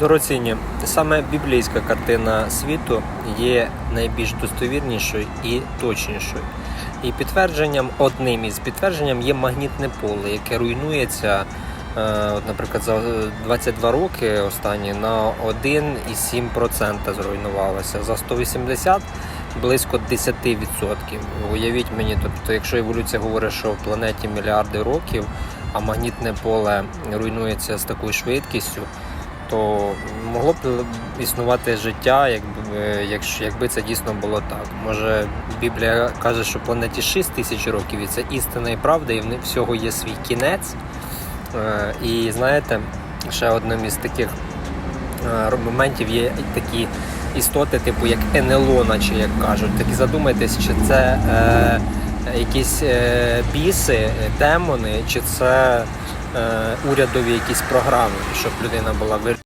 Дорогоцінні, саме біблійська картина світу є найбільш достовірнішою і точнішою. І підтвердженням, одним із підтвердженням є магнітне поле, яке руйнується, е, наприклад, за 22 роки останні на 1,7% зруйнувалося. За 180 близько 10%. Уявіть мені, тобто, якщо еволюція говорить, що в планеті мільярди років, а магнітне поле руйнується з такою швидкістю, то могло б існувати життя, якби, якщо, якби це дійсно було так. Може, Біблія каже, що планеті 6 тисяч років, і це істина і правда, і в всього є свій кінець. Е, І знаєте, ще одним із таких е, моментів є такі істоти, типу як НЛО, наче як кажуть. Так і задумайтесь, чи це е, якісь е, біси, демони, чи це е, урядові якісь програми, щоб людина була вир...